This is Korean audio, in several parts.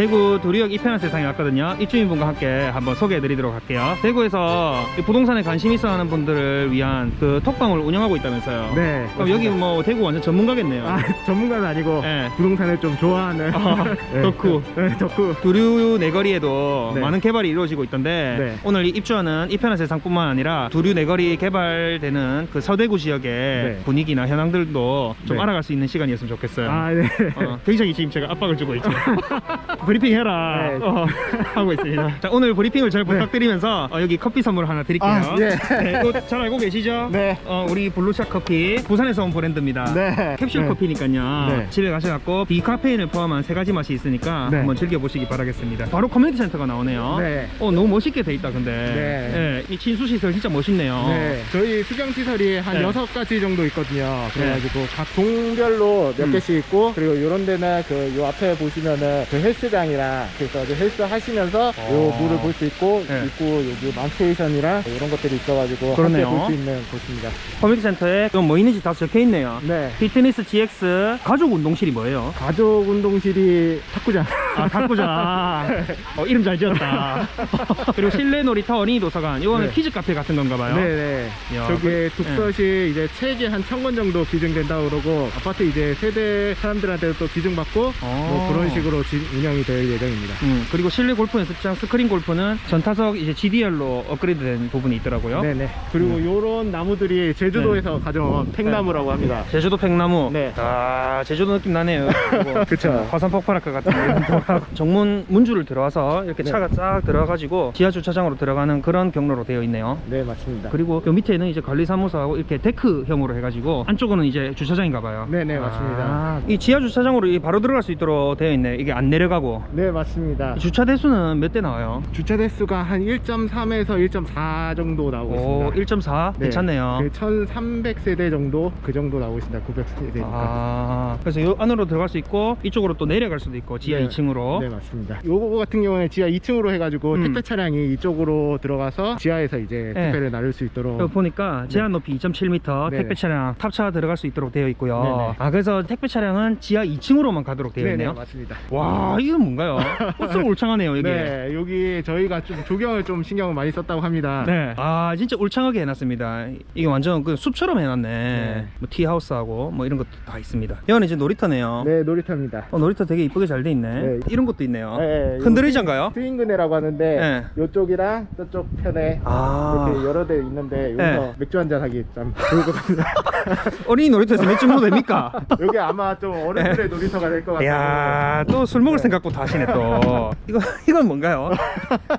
대구 도리역 이편한 세상에 왔거든요. 입주민분과 함께 한번 소개해 드리도록 할게요. 대구에서 이 부동산에 관심 있어 하는 분들을 위한 그 톡방을 운영하고 있다면서요. 네. 그럼 여기 뭐 대구 완전 전문가겠네요. 아, 전문가는 아니고 네. 부동산을 좀 좋아하는 아, 네. 덕후. 네, 덕후. 두류 내거리에도 네. 많은 개발이 이루어지고 있던데 네. 오늘 이 입주하는 이편한 세상뿐만 아니라 두류 내거리 개발되는 그 서대구 지역의 네. 분위기나 현황들도 좀 네. 알아갈 수 있는 시간이었으면 좋겠어요. 아, 네. 어, 굉장히 지금 제가 압박을 주고 있죠. 브리핑 해라 네. 어, 하고 있습니다. 자 오늘 브리핑을 잘 네. 부탁드리면서 어, 여기 커피 선물 하나 드릴게요. 아, 예. 네, 이거 잘 알고 계시죠? 네. 어, 우리 블루샷 커피 부산에서 온 브랜드입니다. 네. 캡슐 네. 커피니까요. 네. 집에 가셔갖고 비카페인을 포함한 세 가지 맛이 있으니까 네. 한번 즐겨보시기 바라겠습니다. 바로 커뮤니티 센터가 나오네요. 네. 어 너무 멋있게 돼 있다 근데. 네. 이 친수 시설 진짜 멋있네요. 네, 저희 수경 시설이 한 네. 여섯 가지 정도 있거든요. 그래가지고 각 동별로 몇 음. 개씩 있고 그리고 이런 데는 그 요 앞에 보시면은 그 헬스 장이랑 그래서 그 헬스 하시면서 요 어. 물을 볼 수 있고 네. 있고 여기 만스테이션이랑 이런 것들이 있어가지고 그러네요. 볼 수 있는 곳입니다. 커뮤니티 센터에 이건 뭐 있는지 다 적혀 있네요. 네. 피트니스 GX 가족 운동실이 뭐예요? 가족 운동실이 탁구장. 아, 탁구장. 어, 이름 잘 지었다. 그리고 실내 놀이터 어린이 도서관. 이거는 네. 키즈 카페 같은 건가 봐요. 네네. 이야, 저게 독서실 이제 책이 한 천 권 정도 기증된다고 그러고 아파트 이제 세대 사람들한테도 또 기증받고 뭐 어. 그런 식으로 지- 운영이 될 예정입니다. 음, 그리고 실내 골프 연습장 스크린 골프는 전타석 이제 GDR로 업그레이드된 부분이 있더라고요. 네네. 그리고 음. 요런 나무들이 제주도에서 가져온 팽나무라고 합니다. 제주도 팽나무. 네. 아, 제주도 느낌 나네요. 그쵸. 화산 폭발할 것 같은 정문 문주를 들어와서 이렇게 네. 차가 쫙 들어가가지고 지하 주차장으로 들어가는 그런 경로로 되어 있네요. 네, 맞습니다. 그리고 요 밑에는 이제 관리사무소하고 이렇게 데크형으로 해가지고 안쪽은 이제 주차장인가 봐요. 네네, 맞습니다. 아, 이 지하 주차장으로 이 바로 들어갈 수 있도록 되어 있네. 이게 안 내려가고. 네, 맞습니다. 이 주차 대수는 몇 대 나와요? 주차 대수가 한 1.3에서 1.4 정도 나오고 오, 있습니다. 1.4? 네, 괜찮네요. 그 1300세대 정도 그 정도 나오고 있습니다. 900세대니까. 아, 그래서 요 안으로 들어갈 수 있고 이쪽으로 또 내려갈 수도 있고 지하 네. 2층으로. 네, 맞습니다. 요거 같은 경우는 지하 2층으로 해가지고 음. 택배 차량이 이쪽으로 들어가서 지하에서 이제 네. 택배를 나눌 수 있도록. 보니까 제한 높이 2.7m 네. 택배 차량 탑차 들어갈 수 있도록 되어 있고요. 네네. 아 그래서 택배 차량은 지하 2층으로만 가도록 되어 네, 있네요. 네, 맞습니다. 와 이건 뭔가요? 좀 울창하네요 여기. 네, 여기 저희가 좀 조경을 좀 신경을 많이 썼다고 합니다. 네. 아 진짜 울창하게 해놨습니다. 이게 완전 그 숲처럼 해놨네. 네. 뭐 티하우스하고 뭐 이런 것도 다 있습니다. 이거는 이제 놀이터네요. 네, 놀이터입니다. 어, 놀이터 되게 이쁘게 잘 돼 있네. 네. 이런 것도 있네요. 네, 흔들리장가요? 스윙그네라고 하는데 네. 이쪽이랑 저쪽 편에 아 이렇게 여러 대 있는데 여기서 네. 맥주 한잔 하기 참 좋을 것 같습니다. 어린이 놀이터에서 맥주 먹어도 됩니까? 여기 아마 좀 어른들의 놀이터가 될 것 같아요. 이야 또 술 먹을 네. 생각부 터 하시네 또 이거 이건 뭔가요?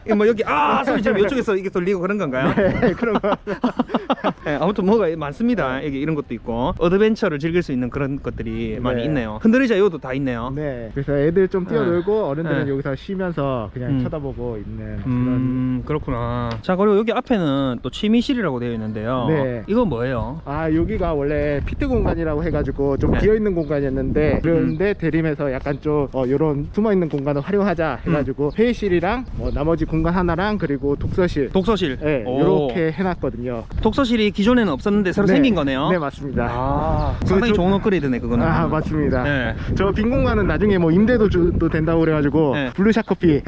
이거 뭐 여기 아 소리 지르면 이쪽에서 이게 돌리고 그런 건가요? 네, 그런 거. 네, 아무튼 뭐가 많습니다. 여기 이런 것도 있고 어드벤처를 즐길 수 있는 그런 것들이 많이 네. 있네요. 흔들리자 요도 다 있네요. 네, 그래서 애들 좀 뛰어놀고 어른들은 네. 여기서 쉬면서 그냥 음. 쳐다보고 있는 그런. 음 그렇구나. 자 그리고 여기 앞에는 또 취미실이라고 되어 있는데요. 네. 이건 뭐예요? 아 여기가 원래 피트 공간이라고 해가지고 좀 네. 비어 있는 공간이었는데 그런데 대림에서 약간 좀 어, 이런 숨어 있는 공간을 활용하자 해가지고 회의실이랑 뭐 나머지 공간 하나랑 그리고 독서실 독서실. 네, 오. 이렇게 해놨거든요. 독서실이 기존에는 없었는데 새로 네. 생긴 거네요. 네 맞습니다. 아 상당히 저- 좋은 업그레이드네 그거는. 아 맞습니다. 네. 저 빈 공간은 나중에 뭐 임대도 주, 또 된다고 그래가지고 네. 블루샷 커피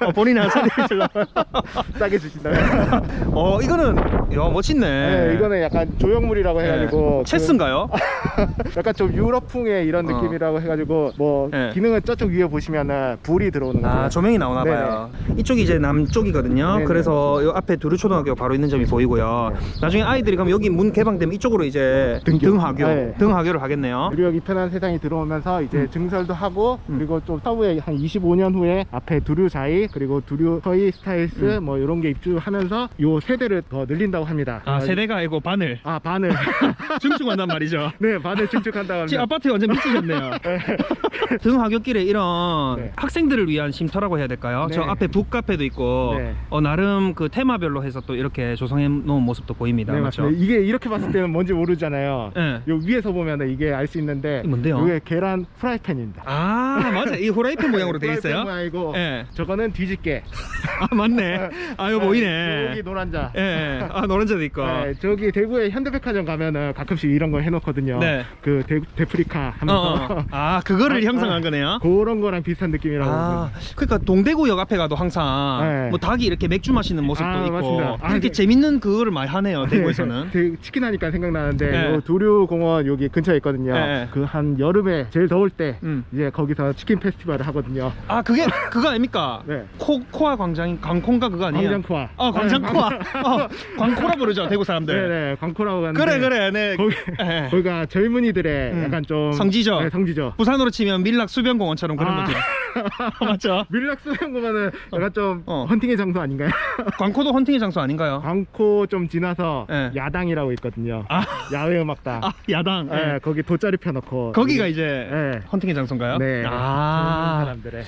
어, 본인이 소개해주려고. 싸게 주신다면. 어 이거는 야 멋있네. 네, 이거는 약간 조형물이라고 해가지고 그- 체스인가요? 약간 좀 유럽풍의 이런 어. 느낌이라고 해가지고 뭐 네. 기능은 저쪽 위에 보시면은 불이 들어오는 거죠. 아 조명이 나오나 봐요. 이쪽이 이제 남쪽이거든요. 네네. 그래서 요 앞에 두류초등학교 바로 있는 점이 보이고요. 나중에 아이들이 가면 여기 문 개방되면 이쪽으로 이제 등교. 등하교, 네. 등하교를 하겠네요. 그리고 여기 편한 세상이 들어오면서 이제 음. 증설도 하고 음. 그리고 좀 차후에 한 25년 후에 앞에 두류 자이 그리고 두류 서이 스타일스 음. 뭐 이런 게 입주하면서 요 세대를 더 늘린다고 합니다. 아 세대가 아니고 바늘 아 바늘 증축한단 말이죠. 네 바늘 증축한다고 지금 합니다. 아파트에 완전 미치셨네요. 등하교길에 이런 네. 학생들을 위한 쉼터라고 해야 될까요? 네. 저 앞에 북카페도 있고 네. 어, 나름 그 테마별로 해서 또 이렇게 조성해 놓은 모습도 보입니다. 네 맞죠? 맞습니다. 이게 이렇게 봤을 때는 뭔지 모르잖아요. 네. 요 위에서 보면 이게 알 수 있는데 이게 뭔데요? 이게 계란 프라이팬입니다. 아 맞아 이 호라이팬 모양으로 돼 프라이팬 있어요 모양이고 예. 저거는 뒤집 게. 아 맞네 아 이거 보이네 여기 노란자. 예, 예. 아 노란자도 있고 네, 저기 대구에 현대백화점 가면은 가끔씩 이런 거 해놓거든요. 네. 그 데, 데프리카 어, 하면서 어. 아 그거를 아, 형성한 아. 거네요 그런 거랑 비슷한 느낌이라고. 아. 그러니까 동대구역 앞에 가도 항상 네. 뭐 닭이 이렇게 맥주 마시는 모습도 아, 있고 맞습니다. 아, 이렇게 네. 재밌는 그거를 많이 하네요 대구에서는. 대- 치킨 하니까 생각나는데 네. 요 도류공원 여기 근처에 있거든요. 네. 그한 여름에 제일 더울 때 음. 이제 거기서 치킨 페스티벌을 하거든요. 아 그게 그거 아닙니까? 네. 코 코아 광장 광콘가 그거 아니에요? 광장코아. 아 광장코아. 네, 어, 광코라 부르죠 대구 사람들. 네네 광코라고 하는데 그래 그래 네. 거기 예. 거기가 젊은이들의 음. 약간 좀 성지죠? 네, 성지죠. 부산으로 치면 밀락 수변공원처럼 그런 아. 거죠. 맞죠? 밀락스 보면은 약간 좀 어. 헌팅의 장소 아닌가요? 광코도 헌팅의 장소 아닌가요? 광코 좀 지나서 네. 야당이라고 있거든요. 아, 야외 음악당. 아 야당. 네, 예. 거기 돗자리 펴놓고 거기가 이제 네. 헌팅의 장소인가요? 네. 아, 젊은 사람들의.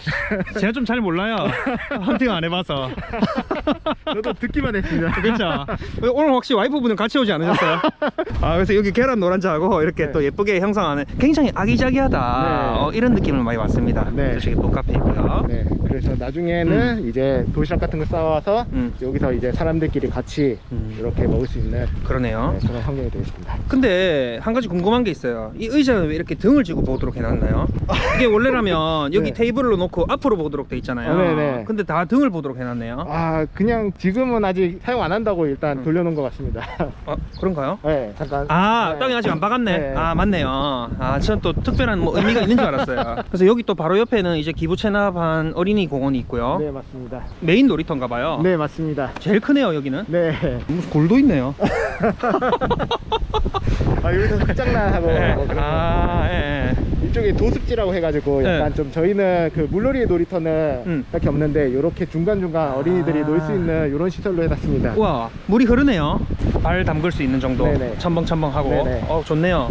제가 좀 잘 몰라요. 헌팅 안 해봐서. 저도 듣기만 했습니다. 그렇죠. 오늘 혹시 와이프분은 같이 오지 않으셨어요? 아 그래서 여기 계란 노란자하고 이렇게 네. 또 예쁘게 형성하는 굉장히 아기자기하다 네. 어, 이런 느낌을 많이 받습니다. 네. 저기 또 카페 있고요. 네, 그래서 나중에는 이제 도시락 같은 거 싸와서 음. 여기서 이제 사람들끼리 같이 음. 이렇게 먹을 수 있는 그러네요. 네, 그런 환경이 되겠습니다. 근데 한 가지 궁금한 게 있어요. 이 의자는 왜 이렇게 등을 쥐고 보도록 해놨나요? 이게 원래라면 여기 네. 테이블로 놓고 앞으로 보도록 돼 있잖아요. 아, 네네. 근데 다 등을 보도록 해놨네요. 아, 그냥 지금은 아직 사용 안 한다고 일단 음. 돌려놓은 것 같습니다. 아, 그런가요? 네, 잠깐. 아, 네. 땅이 아직 안 박았네. 네. 아, 맞네요. 아, 저는 또 특별한 뭐 의미가 있는 줄 알았어요. 그래서 여기 또 바로 옆에는 이제 기부 체납한 어린이 공원이 있고요. 네, 맞습니다. 메인 놀이터인가 봐요. 네, 맞습니다. 제일 크네요, 여기는. 네. 무슨 골도 있네요. 아, 여기서 끝장난하고 네. 뭐 그런 거. 아, 예, 예. 이쪽에 도습지라고 해가지고 네. 약간 좀 저희는 그 물놀이 놀이터는 음. 딱히 없는데 이렇게 중간중간 어린이들이 아. 놀 수 있는 이런 시설로 해놨습니다. 우와, 물이 흐르네요. 발 담글 수 있는 정도. 네네. 첨벙첨벙하고. 네네. 어, 좋네요.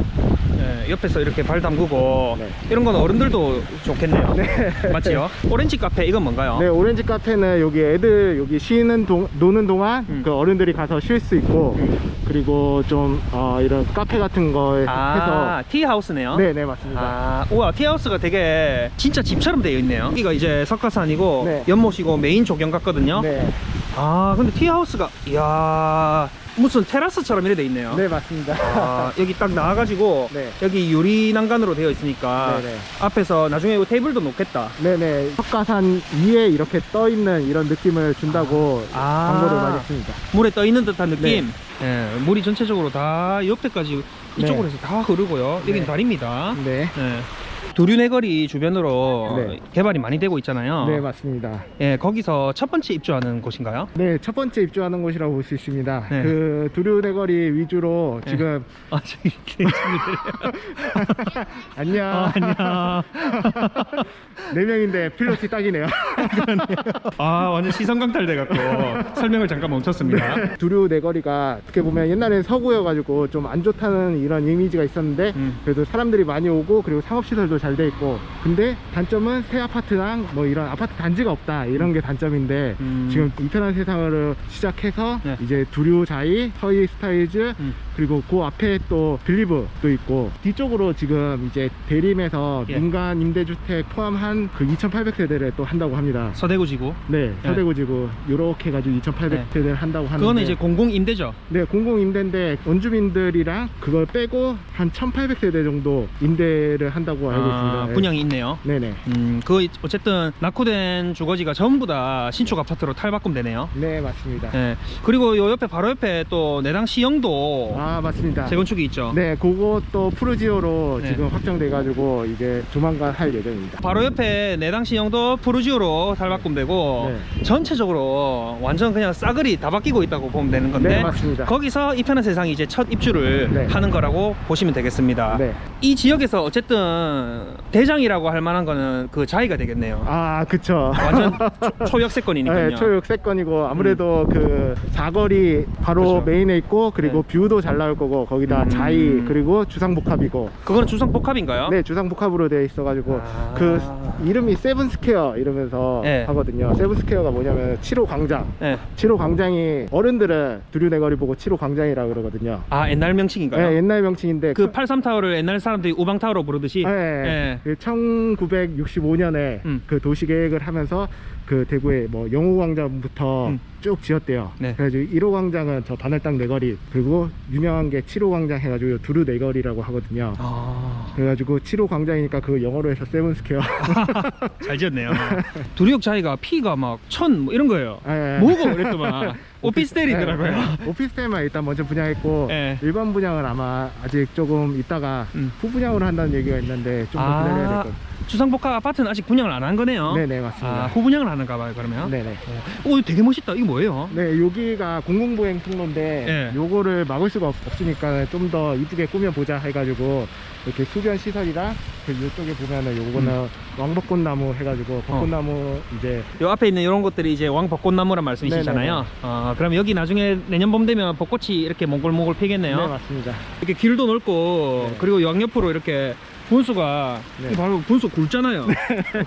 예, 옆에서 이렇게 발 담그고 네. 이런 건 어른들도 좋겠네요. 네. 맞지요? 오렌지 카페 이건 뭔가요? 네, 오렌지 카페는 여기 애들 여기 쉬는 동, 노는 동안 음. 그 어른들이 가서 쉴 수 있고 그리고 좀 어, 이런 카페 같은 거 아, 티하우스네요. 해서 네, 네 맞습니다. 아, 우와, 티하우스가 되게 진짜 집처럼 되어 있네요. 여기가 이제 석가산이고 네. 연못이고 메인 조경 같거든요. 네, 아, 근데 티하우스가 이야 무슨 테라스처럼 이래 돼 있네요. 네 맞습니다. 아, 여기 딱 나와가지고 네. 여기 유리 난간으로 되어 있으니까 네네. 앞에서 나중에 이 테이블도 놓겠다. 네네 석가산 위에 이렇게 떠 있는 이런 느낌을 준다고 아. 광고를 많이 했습니다. 물에 떠 있는 듯한 느낌. 예, 물이 전체적으로 다 옆에까지 이쪽으로 네. 해서 다 흐르고요. 여긴 네. 다리입니다. 네, 네. 두류내거리 주변으로 네. 개발이 많이 되고 있잖아요. 네 맞습니다. 예, 거기서 첫 번째 입주하는 곳인가요? 네, 첫 번째 입주하는 곳이라고 볼 수 있습니다. 네. 그 두류대거리 위주로 네. 지금 아, 저기. 안녕 아, 안녕. 네 명인데 필로티 딱이네요. 아, 완전 시선 강탈돼 갖고 설명을 잠깐 멈췄습니다. 두류 내거리가 어떻게 보면 옛날엔 서구여 가지고 좀 안 좋다는 이런 이미지가 있었는데 음. 그래도 사람들이 많이 오고 그리고 상업 시설도 잘 돼 있고 근데 단점은 새 아파트랑 뭐 이런 아파트 단지가 없다 이런 게 단점인데 음. 지금 이편한 세상으로 시작해서 네. 이제 두류 자이 서희 스타일즈 음. 그리고 그 앞에 또 빌리브도 있고 뒤쪽으로 지금 이제 대림에서 예. 민간 임대주택 포함한 그 2,800세대를 또 한다고 합니다. 서대구 지구. 네, 서대구 지구 요렇게 해가지고 2,800세대를 한다고 하는데 그거는 이제 공공 임대죠. 네, 공공 임대인데 원주민들이랑 그걸 빼고 한 1,800세대 정도 임대를 한다고 알고 아, 있습니다. 네. 분양이 있네요. 네네. 음, 그 어쨌든 낙후된 주거지가 전부 다 신축 아파트로 탈바꿈되네요. 네, 맞습니다. 예. 그리고 요 옆에 바로 옆에 또 내당 시영도 아, 맞습니다. 재건축이 있죠. 네, 그것도 푸르지오로 네. 지금 확정돼가지고 이제 조만간 할 예정입니다. 바로 옆에 내당 시영도 푸르지오로 탈바꿈되고 네. 전체적으로 완전 그냥 싸그리 다 바뀌고 있다고 보면 되는 건데 네, 맞습니다. 거기서 이 편한 세상이 이제 첫 입주를 네. 하는 거라고 보시면 되겠습니다. 네. 이 지역에서 어쨌든 대장이라고 할 만한 거는 그 자이가 되겠네요. 아, 그쵸. 완전 초- 초역세권이니까요. 네, 초역세권이고 아무래도 그 사거리 바로 그죠. 메인에 있고 그리고 뷰도 잘 나올 거고 거기다 음. 자이 그리고 주상복합이고 그거는 주상복합인가요? 네 주상복합으로 되어 있어 가지고 아. 그 이름이 세븐스퀘어 이러면서 예. 하거든요. 세븐스퀘어가 뭐냐면 7호 광장. 예. 7호 광장이 어른들은 두류내거리 보고 7호 광장이라 그러거든요. 아 옛날 명칭인가요? 예, 옛날 명칭인데 그 83타워를 옛날 사람들이 우방타워로 부르듯이 예, 예. 그 1965년에 음. 그 도시 계획을 하면서 그 대구에 뭐 영호 광장부터 음. 쭉 지었대요. 네. 그래가지고 1호 광장은 저 바늘땅 내거리 그리고 유명한 게 7호 광장 해가지고 두루 내거리라고 하거든요. 아, 그래가지고 7호 광장이니까 그 영어로 해서 세븐스퀘어. 잘 지었네요. 두리역 자이가 피가 막천 뭐 이런 거예요. 예, 예. 뭐고 그랬더만 오피스텔이더라고요. 예, 예. 오피스텔만 일단 먼저 분양했고 예. 일반 분양은 아마 아직 조금 있다가 음. 후분양으로 한다는 얘기가 있는데 좀더 아. 기다려야 될 것. 주상복합 아파트는 아직 분양을 안 한 거네요. 네네 맞습니다. 아, 후분양을 하는가 봐요, 그러면. 네네. 오, 이거 되게 멋있다. 이거 뭐예요? 네, 여기가 공공보행 통로인데 예. 요거를 막을 수가 없, 으니까 좀 더 이쁘게 꾸며보자 해가지고 이렇게 수변 시설이랑 그 이쪽에 보면은 요거는 음. 왕벚꽃나무 해가지고 어. 벚꽃나무 이제 요 앞에 있는 이런 것들이 이제 왕벚꽃나무란 말씀이시잖아요. 네네네. 아, 그럼 여기 나중에 내년 봄 되면 벚꽃이 이렇게 몽골몽골 피겠네요. 네 맞습니다. 이렇게 길도 넓고 네. 그리고 양옆으로 이렇게 분수가 네. 이 바로 분수 굵잖아요.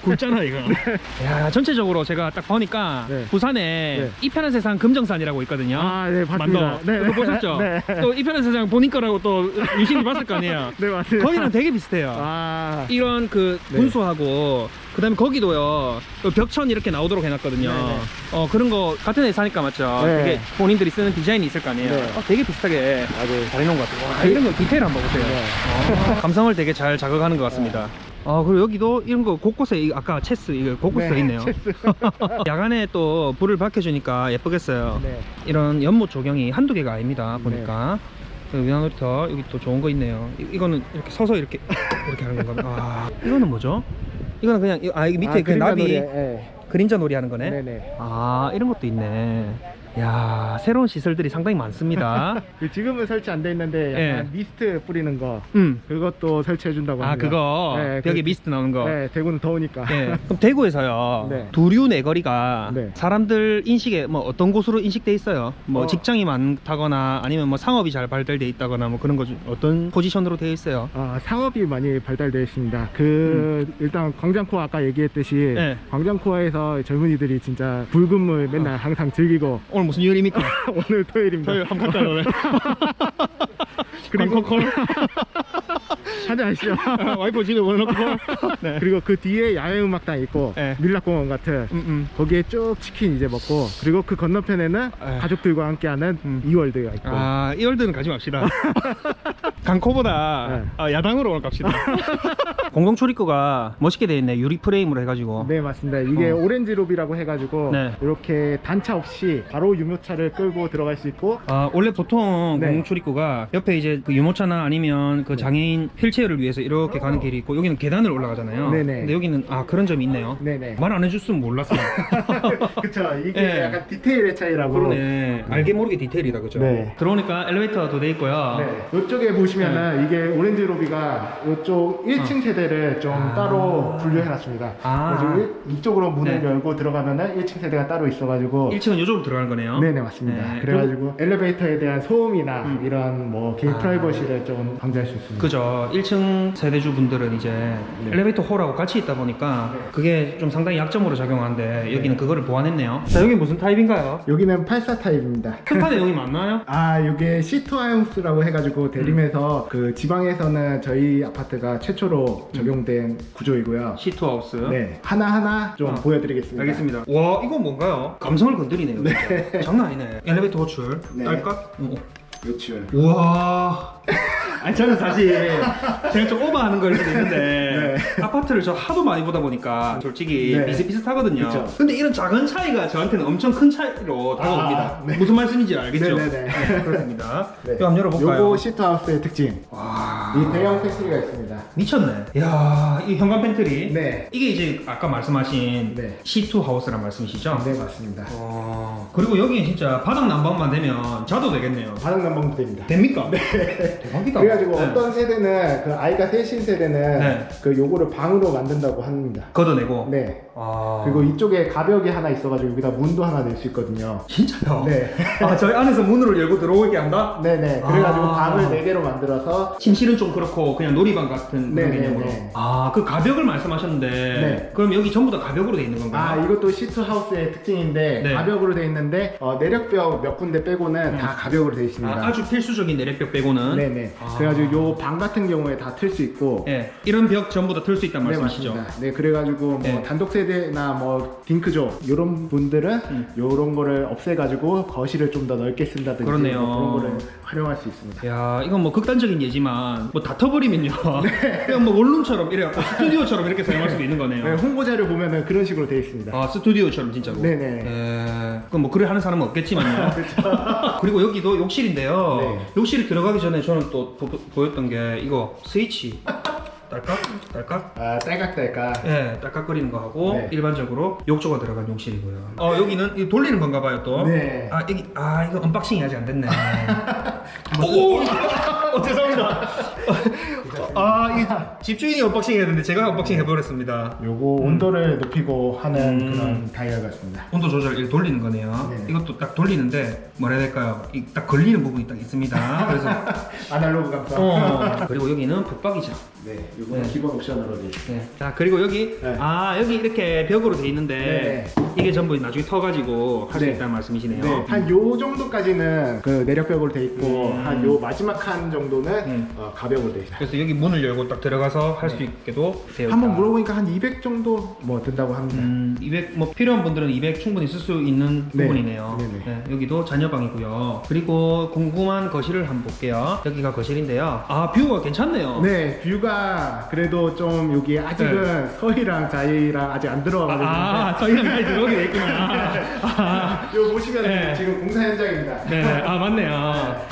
굵잖아 이거. 야 전체적으로 제가 딱 보니까 네. 부산에 네. 이편한 세상 금정산이라고 있거든요. 아, 네 봤습니다. 만도 네, 그거 보셨죠? 네. 또 이편한 세상 본인 거라고 또 유심히 봤을 거 아니에요. 네 맞습니다. 거기랑 되게 비슷해요. 아, 이런 그 네. 분수하고 그 다음에 거기도요 또 벽천 이렇게 나오도록 해놨거든요. 네네. 어 그런 거 같은 데 사니까 맞죠? 네. 되게 본인들이 쓰는 디자인이 있을 거 아니에요. 네. 어, 되게 비슷하게 맞아요. 잘 해놓은 것 같아요. 와, 이런 거 디테일 한번 보세요. 네. 어, 감성을 되게 잘 자극하는 것 같습니다. 아 그리고 여기도 이런 거 곳곳에 이- 아까 체스 이거 곳곳에 써 있네요. 체스. 야간에 또 불을 밝혀주니까 예쁘겠어요. 네. 이런 연못 조경이 한두 개가 아닙니다. 보니까 그 위안놀이터 여기 또 좋은 거 있네요. 이, 이거는 이렇게 서서 이렇게 이렇게 하는 건가? 아 이거는 뭐죠? 이거는 그냥 이- 아 이게 밑에 아, 그 그림자 나비 놀이, 예. 그림자 놀이 하는 거네. 네네. 아 이런 것도 있네. 야 새로운 시설들이 상당히 많습니다. 그 지금은 설치 안 돼 있는데 약간 예. 미스트 뿌리는 거 음. 그것도 설치해 준다고 아 합니다. 그거 네, 벽에 그- 미스트 나오는 거. 네, 대구는 더우니까. 예. 그럼 대구에서요. 네. 두류 내거리가 네. 사람들 인식에 뭐 어떤 곳으로 인식돼 있어요? 뭐 어. 직장이 많다거나 아니면 뭐 상업이 잘 발달돼 있다거나 뭐 그런 거 중- 어떤 포지션으로 되어 있어요? 아, 상업이 많이 발달되어 있습니다. 그 일단 광장코어 아까 얘기했듯이 네. 광장코어에서 젊은이들이 진짜 붉은 물 맨날 어. 항상 즐기고 오늘 무슨 요일입니까? 오늘 토요일입니다. 저희 한번 갔다 오래. 그리고- 콜. 한잔 하시죠. 와이프 집에 보내놓고. 네. 그리고 그 뒤에 야외음악당 있고 네. 밀락공원 같은 음, 음. 거기에 쭉 치킨 이제 먹고 그리고 그 건너편에는 에. 가족들과 함께하는 음. 이월드가 있고 아, 이월드는 가지 맙시다. 강코보다 네. 아, 야당으로 오늘 갑시다. 공동 출입구가 멋있게 되어 있네. 유리 프레임으로 해가지고. 네 맞습니다 이게 어. 오렌지 로비라고 해가지고 네. 이렇게 단차 없이 바로 유모차를 끌고 들어갈 수 있고 아, 원래 보통 네. 공동 출입구가 옆에 이제 그 유모차나 아니면 그 장애인 휠체어를 위해서 이렇게 가는 길이 있고 여기는 계단을 올라가잖아요. 네네. 근데 여기는 아 그런 점이 있네요. 네네 말 안 해줬으면 몰랐어요. 그쵸 이게 네. 약간 디테일의 차이라고 그러네. 알게 모르게 디테일이다, 그죠? 네. 들어오니까 엘리베이터도 돼 있고요. 네. 이쪽에 보시면은 이게 오렌지 로비가 이쪽 1층 세대를 좀 네. 아. 따로 분류해놨습니다. 아. 그래서 이- 이쪽으로 문을 네. 열고 들어가면은 1층 세대가 따로 있어가지고 1층은 이쪽으로 들어가는 거네요. 네네 맞습니다. 네. 그래가지고 엘리베이터에 대한 소음이나 음. 이런 뭐 개인 아. 프라이버시를 좀 방지할 수 있습니다. 그죠. 1층 세대주 분들은 이제 네. 엘리베이터 홀하고 같이 있다 보니까 네. 그게 좀 상당히 약점으로 작용하는데 여기는 그거를 보완했네요. 자, 여기 무슨 타입인가요? 여기는 84 타입입니다. 큰 판에 여기 맞나요? 아, 이게 시트 하우스라고 해가지고 대림에서 그 지방에서는 저희 아파트가 최초로 적용된 구조이고요. 시트 하우스. 네, 하나하나 좀 아, 보여드리겠습니다. 알겠습니다. 와, 이건 뭔가요? 감성을 건드리네요. 진짜. 장난 아니네. 엘리베이터 호출. 네. 딸까? 어. 요출. 우와. 아니 저는 사실 제가 좀 오버하는 걸 수도 있는데 아파트를 저 하도 많이 보다 보니까 솔직히 네. 비슷비슷하거든요. 그쵸. 근데 이런 작은 차이가 저한테는 엄청 큰 차이로 다가옵니다. 아, 네. 무슨 말씀인지 알겠죠? 네네네. 그렇습니다. 네. 이거 한번 열어볼까요? 요거 시트 하우스의 특징. 와. 이 대형 팬트리가 있습니다. 미쳤네. 야, 이 현관 팬트리. 네. 이게 이제 아까 말씀하신 네. C2 하우스란 말씀이시죠? 네, 맞습니다. 어, 그리고 여기 진짜 바닥 난방만 되면 자도 되겠네요. 바닥 난방도 됩니다. 됩니까? 네. 대박이다. 그래가지고 네. 어떤 세대는 그 아이가 셋인 세대는 네. 그 요거를 방으로 만든다고 합니다. 걷어내고. 네. 아. 그리고 이쪽에 가벽이 하나 있어가지고 여기다 문도 하나 낼 수 있거든요. 진짜요? 네. 아, 저희 안에서 문을 열고 들어오게 한다? 네네. 그래가지고 아. 방을 네 개로 만들어서 침실은 좀 그렇고 그냥 놀이방 같은 같은 네, 그런 네, 개념으로. 네. 아, 그 가벽을 말씀하셨는데 네. 그럼 여기 전부 다 가벽으로 돼 있는 건가요? 아 이것도 시트 하우스의 특징인데 네. 가벽으로 되어 있는데 어, 내력벽 몇 군데 빼고는 다 가벽으로 되어 있습니다. 아, 주 필수적인 내력벽 빼고는 네네. 아. 그래가지고 요 방 같은 경우에 다 틀 수 있고. 예, 이런 벽 전부 다 틀 수 있다는 네 말씀이시죠? 맞습니다. 네 그래가지고 뭐 네. 단독 세대나 뭐 딩크조 이런 분들은 음. 요런 거를 없애가지고 거실을 좀 더 넓게 쓴다든지. 뭐 그런 거를 활용할 수 있습니다. 야, 이건 뭐 극단적인 예지만 뭐 다 터버리면요. 네. 그냥 뭐 원룸처럼 이래 갖고 스튜디오처럼 이렇게 사용할 수도 있는 거네요. 네, 홍보 자료 보면은 그런 식으로 되어 있습니다. 아 스튜디오처럼 진짜로. 네네. 에, 그럼 뭐 글을 하는 사람은 없겠지만요. 그리고 여기도 욕실인데요. 네. 욕실에 들어가기 전에 저는 또 보, 였던 게 이거 스위치 딸깍 딸깍. 아 딸깍딸깍. 예, 딸깍거리는 거 하고 네. 일반적으로 욕조가 들어간 욕실이고요. 어 여기는 이거 돌리는 건가 봐요 또. 네. 아 여기 아 이거 언박싱이 아직 안 됐네. 오, 어, 죄송합니다. 아 이 집주인이 언박싱 해야 되는데 제가 언박싱 해버렸습니다. 요거 온도를 높이고 하는 음. 그런 다이얼 같습니다. 온도 조절 이렇게 돌리는 거네요. 네. 이것도 딱 돌리는데 뭐라 해야 될까요? 이 딱 걸리는 부분이 딱 있습니다. 그래서 아날로그 감성. 어 그리고 여기는 붙박이장. 네, 요거는 네. 기본 옵션으로 돼 있어요. 네. 자 그리고 여기 네. 아 여기 이렇게 벽으로 돼 있는데 이게 전부 나중에 터가지고 할 수 네. 있다는 말씀이시네요. 네, 한 요 정도까지는 그 내력벽으로 돼 있고 음. 한 요 마지막 칸 정도는 음. 어, 가벽으로 돼 있어요. 그래서 여기 문을 열고 딱 들어가서 할 수 있게도 되어 있다. 한번 물어보니까 한 200 정도 뭐 든다고 합니다. 음, 200, 뭐 필요한 분들은 200 충분히 쓸 수 있는 네. 부분이네요. 네네. 네, 여기도 자녀방이고요. 그리고 궁금한 거실을 한번 볼게요. 여기가 거실인데요. 아, 뷰가 괜찮네요. 네, 뷰가 그래도 좀 여기 아직은 서희랑 자이랑 아직 안 들어와가지고 네. 아, 저희랑 많이 들어 돼 있구나. 아, 요 보시면 네. 지금 공사 현장입니다. 네, 아, 맞네요.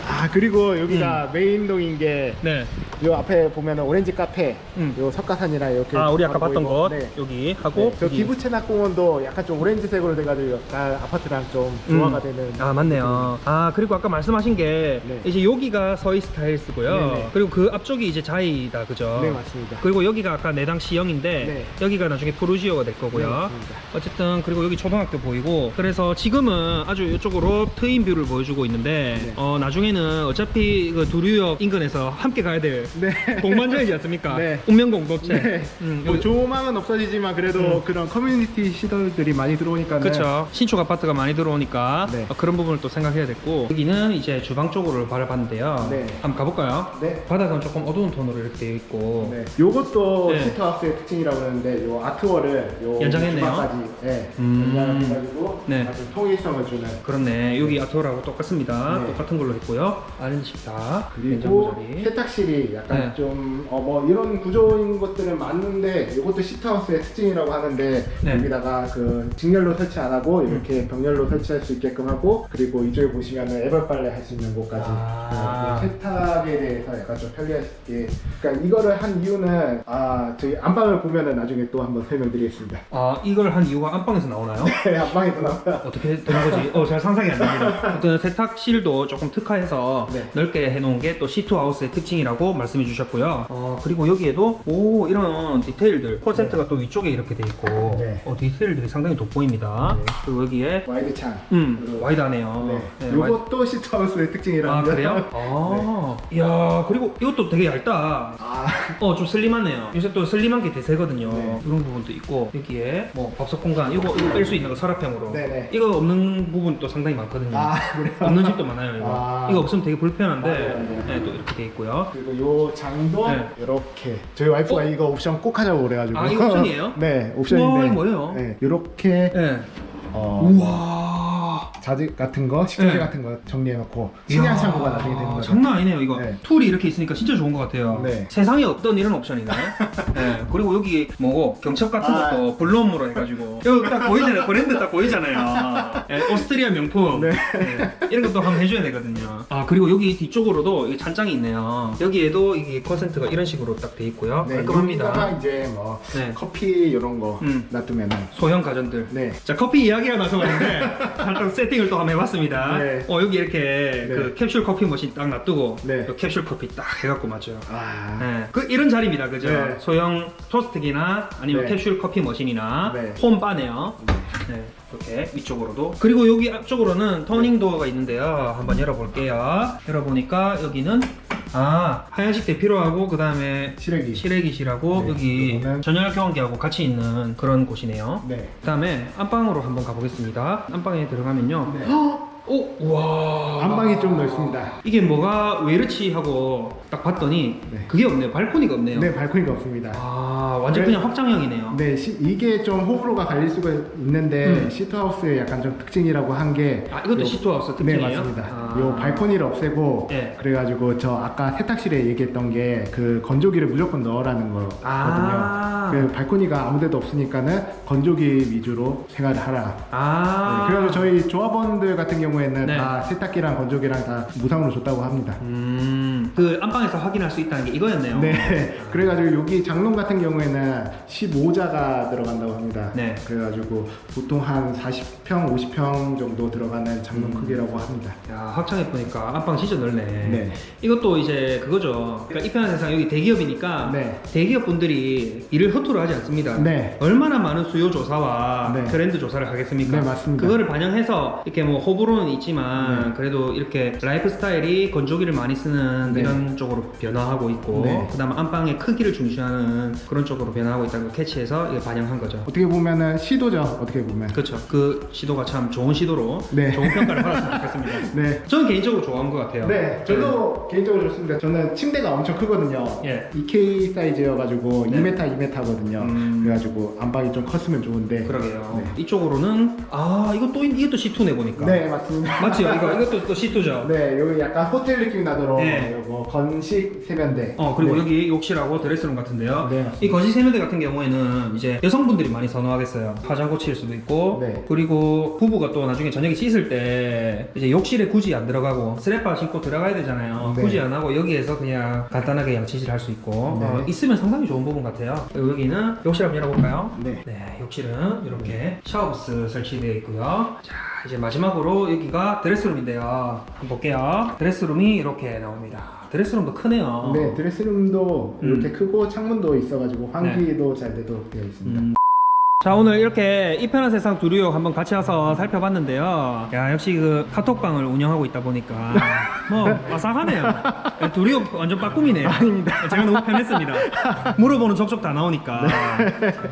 아 그리고 여기가 메인동인 게 네. 요 앞에 보면 오렌지 카페, 음. 요 석가산이랑 이렇게 아, 우리 아까 바로 봤던 보이고, 곳. 네. 여기 하고. 네, 저 여기. 기부채납공원도 약간 좀 오렌지색으로 돼가지고 약간 아파트랑 좀 조화가 되는 아 맞네요. 아 그리고 아까 말씀하신 게 네. 이제 여기가 서희 스타일스고요. 네네. 그리고 그 앞쪽이 이제 자이다 그죠? 네 맞습니다. 그리고 여기가 아까 내당 C형인데 네. 여기가 나중에 프루지오가 될 거고요. 네, 맞습니다. 어쨌든 그리고 여기 초등학교 보이고 그래서 지금은 아주 이쪽으로 트인 뷰를 보여주고 있는데 네. 어 나중에는 어차피 그 두류역 인근에서 함께 가야 될 네. 동반자이지 않습니까? 네. 운명 공동체. 네. 음, 뭐 여기- 조망은 없어지지만 그래도 음. 그런 커뮤니티 시설들이 많이 들어오니까 그렇죠. 신축 아파트가 많이 들어오니까 네. 어, 그런 부분을 또 생각해야 됐고 여기는 이제 주방 쪽으로 바라봤는데요. 네. 한번 가볼까요? 네. 바닥은 조금 어두운 톤으로 이렇게 되어 있고 네. 요것도 네. 시트하우스의 특징이라고 하는데 요 아트월을 요 연장했네요. 주방까지 네. 음. 연장해가지고 네. 아주 통일성을 주는 그렇네. 여기 아토라고 똑같습니다. 네. 똑같은 걸로 했고요. 아는 식탁, 그리고. 세탁실이 약간 네. 좀, 어, 뭐, 이런 구조인 것들은 맞는데, 이것도 시트하우스의 특징이라고 하는데, 네. 여기다가 그 직렬로 설치 안 하고, 이렇게 병렬로 설치할 수 있게끔 하고, 그리고 이쪽에 보시면은 애벌 빨래 할 수 있는 곳까지. 아. 네, 세탁에 대해서 약간 좀 편리하게. 그러니까 이거를 한 이유는, 아, 저희 안방을 보면은 나중에 또 한번 설명드리겠습니다. 아 이걸 한 이유가 안방에서 나오나요? 네, 안방에도 나와요. 어떻게 되는 거지? 어, 잘 상상이 안 됩니다. 어떤 세탁실도 조금 특화해서 네. 넓게 해놓은 게 또 시트하우스의 특징이라고 말 씀해 주셨고요. 어, 그리고 여기에도 오 이런 디테일들 콘센트가 또 위쪽에 이렇게 돼 있고 네. 어, 디테일들이 상당히 돋보입니다. 네. 그리고 여기에 와이드 창. 음 와이드하네요. 네. 네, 요것도 시트하우스의 특징이라는 아 그래요? 아, 이야 그리고 이것도 되게 얇다. 아, 어 좀 슬림하네요. 요새 또 슬림한 게 대세거든요. 네. 이런 부분도 있고 여기에 뭐 밥솥 공간 이거 이거 뺄 수 있는 거 서랍형으로. 네네. 이거 없는 부분도 상당히 많거든요. 아, 그래요? 없는 집도 많아요. 이거. 아. 이거 없으면 되게 불편한데 맞아요, 맞아요. 네, 또 이렇게 돼 있고요. 그리고 요 장도 네. 이렇게 저희 와이프가 이거 옵션 꼭 하자고 그래가지고 아, 이거 옵션이에요? 네 옵션인데 우와, 이거 뭐예요? 네, 이렇게 네. 어, 우와. 자재 같은 거 식자재 네. 같은 거 정리해놓고 식량 이야, 창고가 나중에 되는 거죠 장난 아니네요 이거 네. 툴이 이렇게 있으니까 진짜 좋은 것 같아요 네. 세상에 없던 이런 옵션이네 네. 그리고 여기 뭐고 경첩 같은 아. 것도 블럼으로 해가지고 여기 딱 보이잖아요 브랜드 딱 보이잖아요 네, 오스트리아 명품 네. 네. 이런 것도 한번 해줘야 되거든요 아 그리고 여기 뒤쪽으로도 이 찬장이 있네요 여기에도 이게 컨센트가 이런 식으로 딱 돼 있고요 네, 깔끔합니다 여기다가 이제 뭐 네. 커피 이런 거 음. 놔두면은 소형 가전들 네 자 커피 이야기가 나서 말인데 잠깐 세팅을 또 한번 해봤습니다. 네. 어 여기 이렇게 그 캡슐 커피 머신 딱 놔두고 네. 요 캡슐 커피 딱 해갖고 맞죠. 아, 네. 그 이런 자리입니다, 그죠? 네. 소형 토스트기나 아니면 네. 캡슐 커피 머신이나 네. 홈바네요. 네, 이렇게 위쪽으로도. 그리고 여기 앞쪽으로는 터닝 도어가 있는데요. 한번 열어볼게요. 열어보니까 여기는 아 하얀색 대피로하고 그 다음에 시래기. 실외기실하고 네, 여기 전열 교환기하고 같이 있는 그런 곳이네요. 네. 그 다음에 안방으로 한번 가보겠습니다. 안방에 들어가면요. 네. 오, 와. 안방이 좀 넓습니다. 이게 뭐가 왜 이렇지 하고 딱 봤더니 네. 그게 없네요. 발코니가 없네요. 네, 발코니가 없습니다. 아, 완전 그냥 확장형이네요. 네, 시- 이게 좀 호불호가 갈릴 수가 있는데 음. 시트하우스의 약간 좀 특징이라고 한 게 아, 이것도 요- 시트하우스 네, 특징이에요? 맞습니다. 아. 요 발코니를 없애고 네. 그래가지고 저 아까 세탁실에 얘기했던 게 그 건조기를 무조건 넣으라는 거거든요. 아. 그 발코니가 아무데도 없으니까는 건조기 위주로 생활을 하라. 아. 네, 그래가지고 저희 조합원들 같은 경우에는 네. 다 세탁기랑 건조기랑 다 무상으로 줬다고 합니다. 음, 그 안방에서 확인할 수 있다는 게 이거였네요. 네, 그래가지고 여기 장롱 같은 경우에는 15자가 들어간다고 합니다. 네. 그래가지고 보통 한 40평, 50평 정도 들어가는 장롱 음. 크기라고 합니다. 야, 확장해 보니까 안방 진짜 넓네. 네. 이것도 이제 그거죠. 그러니까 이 편한 세상 여기 대기업이니까 네. 대기업 분들이 일을 허투루 하지 않습니다. 네. 얼마나 많은 수요 조사와 네. 트렌드 조사를 하겠습니까? 네, 맞습니다. 그거를 반영해서 이렇게 뭐 호불호는 있지만 네. 그래도 이렇게 라이프 스타일이 건조기를 많이 쓰는 네. 이런 쪽으로 변화하고 있고 네. 그다음 안방의 크기를 중시하는 그런 쪽으로 변화하고 있다는 걸 캐치해서 이게 반영한 거죠. 어떻게 보면은 시도죠. 어떻게 보면. 그렇죠. 그 시도가 참 좋은 시도로 네. 좋은 평가를 받았으면 좋겠습니다. 네. 저는 개인적으로 좋아한 것 같아요. 네, 저도 개인적으로 좋습니다. 저는 침대가 엄청 크거든요. 예. 2K 사이즈여가지고 네. 2m, 2m거든요. 음. 그래가지고 안방이 좀 컸으면 좋은데. 그러게요. 네. 이쪽으로는 아 이것도 이것도 C2네 보니까. 네, 맞습니다. 맞죠? 이거 이것도 또 C2죠. 네, 여기 약간 호텔 느낌 나도록 네. 요거 건식 세면대. 어 그리고 네. 여기 욕실하고 드레스룸 같은데요. 네, 맞습니다. 이 거실 세면대 같은 경우에는 이제 여성분들이 많이 선호하겠어요. 화장 고칠 수도 있고 네. 그리고 부부가 또 나중에 저녁에 씻을 때 이제 욕실에 굳이 안 들어가고 스레퍼 신고 들어가야 되잖아요. 네. 굳이 안 하고 여기에서 그냥 간단하게 양치질 할 수 있고 네. 어, 있으면 상당히 좋은 부분 같아요. 그리고 여기는 욕실 한번 열어볼까요? 네. 네, 욕실은 이렇게 샤워부스 설치되어 있고요. 자, 이제 마지막으로 여기가 드레스룸인데요. 한번 볼게요. 드레스룸이 이렇게 나옵니다. 드레스룸도 크네요. 네, 드레스룸도 음. 이렇게 크고 창문도 있어가지고 환기도 잘 되도록 되어 있습니다. 음. 자 오늘 이렇게 이 편한 세상 두루욕 한번 같이 와서 살펴봤는데요 야 역시 그 카톡방을 운영하고 있다 보니까 뭐 와상하네요 두루욕 완전 빠꿈이네요 아닙니다 제가 너무 편했습니다 물어보는 족족 다 나오니까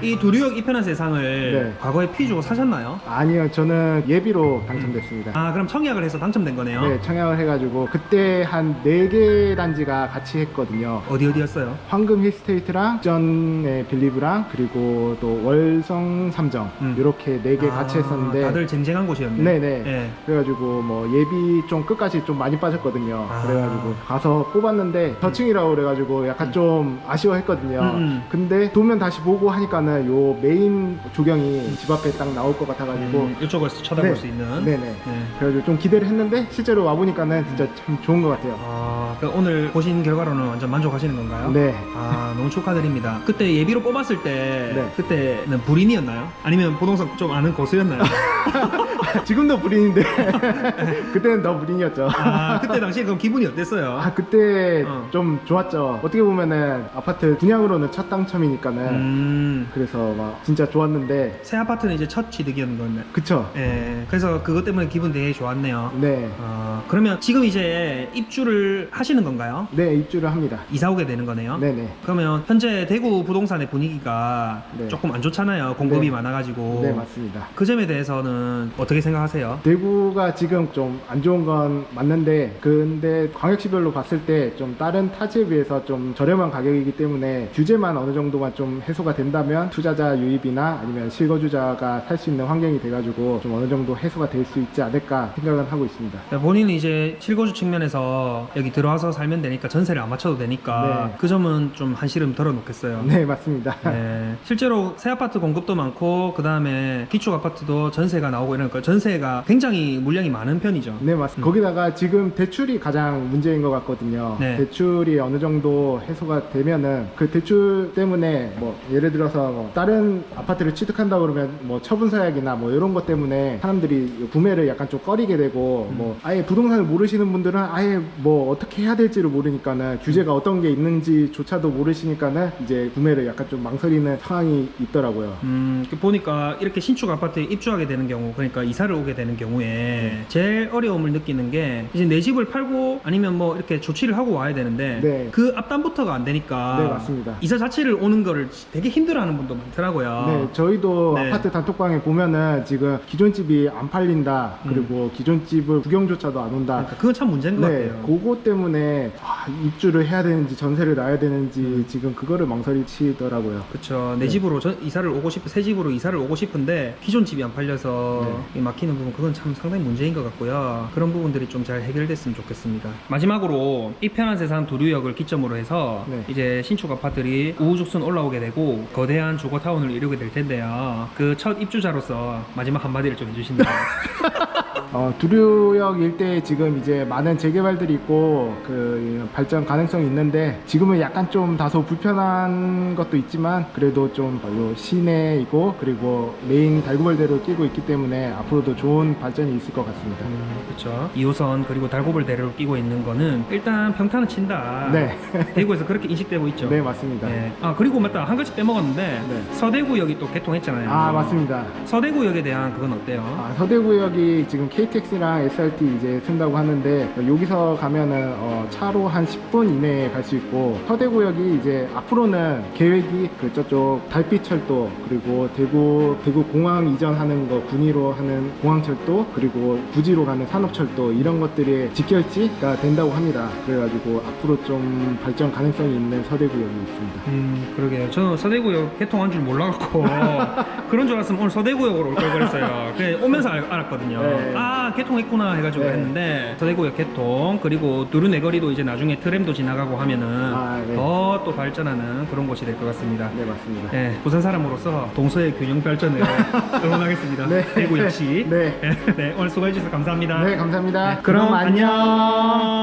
이 두루욕 이 편한 세상을 네. 과거에 피 주고 사셨나요? 아니요, 저는 예비로 당첨됐습니다. 아 그럼 청약을 해서 당첨된 거네요 네, 청약을 해가지고 그때 한 4개 단지가 같이 했거든요. 어디 어디였어요? 황금 힐스테이트랑 전의 빌리브랑 그리고 또 월성 삼정 음. 이렇게 네 개 같이 아, 했었는데 다들 쟁쟁한 곳이었네 네네 예. 그래가지고 뭐 예비 좀 끝까지 좀 많이 빠졌거든요 아. 그래가지고 가서 뽑았는데 저층이라고 그래가지고 약간 좀 아쉬워했거든요 음, 음. 근데 도면 다시 보고 하니까는 요 메인 조경이 집 앞에 딱 나올 것 같아가지고 음, 이쪽에서 쳐다볼 네. 수 있는 네네 네. 그래가지고 좀 기대를 했는데 실제로 와 보니까는 진짜 참 좋은 것 같아요 아, 그 오늘 보신 결과로는 완전 만족하시는 건가요? 네 아, 너무 축하드립니다. 그때 예비로 뽑았을 때, 네. 그때는 불인이었나요? 아니면 부동산 좀 아는 고수였나요? 지금도 불인인데 그때는 더 불인이었죠 아, 그때 당시에 그럼 기분이 어땠어요? 아 그때 어. 좀 좋았죠 어떻게 보면은 아파트 분양으로는 첫 당첨이니까는 음, 그래서 막 진짜 좋았는데 새 아파트는 이제 첫 취득이었는 건데. 그쵸 예, 그래서 그것 때문에 기분 되게 좋았네요. 네 아, 그러면 지금 이제 입주를 하시는 건가요? 네, 입주를 합니다. 이사 오게 되는 거네요? 네네. 그러면 현재 대구 부동산의 분위기가 네. 조금 안 좋잖아요. 공급이 네. 많아가지고. 네, 맞습니다. 그 점에 대해서는 어떻게 생각하세요? 대구가 지금 좀 안 좋은 건 맞는데, 근데 광역시별로 봤을 때 좀 다른 타지에 비해서 좀 저렴한 가격이기 때문에 규제만 어느 정도만 좀 해소가 된다면 투자자 유입이나 아니면 실거주자가 살 수 있는 환경이 돼가지고 좀 어느 정도 해소가 될 수 있지 않을까 생각은 하고 있습니다. 본인 은 이제 실거주 측면에서 여기 들어와서 살면 되니까 전세를 안 맞춰도 되니까 네. 그 점은 좀 한시름 덜어놓겠어요. 네, 맞습니다. 네. 실제로 새 아파트 공급도 많고 그 다음에 기축 아파트도 전세가 나오고 이러니까 전세가 굉장히 물량이 많은 편이죠. 네, 맞습니다. 거기다가 지금 대출이 가장 문제인 것 같거든요. 네. 대출이 어느 정도 해소가 되면은 그 대출 때문에 뭐 예를 들어서 뭐 다른 아파트를 취득한다 그러면 뭐 처분 사약이나 뭐 이런 것 때문에 사람들이 구매를 약간 좀 꺼리게 되고 음. 뭐 아예 부동 산을 모르시는 분들은 아예 뭐 어떻게 해야 될지를 모르니까는 규제가 어떤 게 있는지조차도 모르시니까는 이제 구매를 약간 좀 망설이는 상황이 있더라고요. 음, 그 보니까 이렇게 신축 아파트에 입주하게 되는 경우, 그러니까 이사를 오게 되는 경우에 제일 어려움을 느끼는 게 이제 내 집을 팔고 아니면 뭐 이렇게 조치를 하고 와야 되는데 네. 그 앞단부터가 안 되니까 네, 맞습니다. 이사 자체를 오는 거를 되게 힘들어하는 분도 많더라고요. 네, 저희도 네. 아파트 단톡방에 보면은 지금 기존 집이 안 팔린다, 그리고 기존 집을 구경조차도 안 온다. 그러니까 그건 참 문제인 것 네, 같아요. 그거 때문에 아, 입주를 해야 되는지 전세를 놔야 되는지 지금 그거를 망설이시더라고요. 그쵸. 내 네. 집으로 전- 이사를 오고 싶, 새 집으로 이사를 오고 싶은데 기존 집이 안 팔려서 네. 이 막히는 부분 그건 참 상당히 문제인 것 같고요. 그런 부분들이 좀 잘 해결됐으면 좋겠습니다. 마지막으로 이 편한 세상 두류역을 기점으로 해서 네. 이제 신축 아파트들이 우후죽순 올라오게 되고 거대한 주거 타운을 이루게 될 텐데요. 그 첫 입주자로서 마지막 한마디를 좀 해주신다면. 어, 두류역 일대에 지금 이제 많은 재개발들이 있고 그 발전 가능성이 있는데 지금은 약간 좀 다소 불편한 것도 있지만 그래도 좀요 시내이고 그리고 메인 달구벌대로 끼고 있기 때문에 앞으로도 좋은 발전이 있을 것 같습니다. 그렇죠. 2호선 그리고 달고불 대로를 끼고 있는 거는 일단 평탄은 친다. 네. 대구에서 그렇게 인식되고 있죠. 네 맞습니다. 네. 아 그리고 맞다 한 가지 빼먹었는데 네. 서대구역이 또 개통했잖아요. 아 맞습니다. 서대구역에 대한 그건 어때요? 아, 서대구역이 지금 KTX랑 SRT 이제 쓴다고 하는데 여기서 가면은 어, 차로 한 10분 이내에 갈 수 있고 서대구역이 이제 앞으로는 계획이 그 저쪽 달빛철도 그리고 대구 대구 공항 이전하는 거 군위로 하는 공항철도 그리고 부지로 가는 산업철도 이런 것들이 직결지가 된다고 합니다. 그래가지고 앞으로 좀 발전 가능성이 있는 서대구역이 있습니다. 음 그러게요. 저는 서대구역 개통한 줄 몰라갖고 그런 줄 알았으면 오늘 서대구역으로 올 걸 그랬어요. 그냥 오면서 알, 알았거든요. 네. 아 개통했구나 해가지고 네. 했는데 서대구역 개통 그리고 두루네거리도 이제 나중에 트램도 지나가고 하면은 아, 네. 더 또 발전하는 그런 곳이 될 것 같습니다. 네 맞습니다. 네, 부산 사람으로서 동서의 균형 발전을 응원하겠습니다. 네. 대구 역시. 네. 네, 오늘 수고해 주셔서 감사합니다. 네 감사합니다. 그럼 안녕.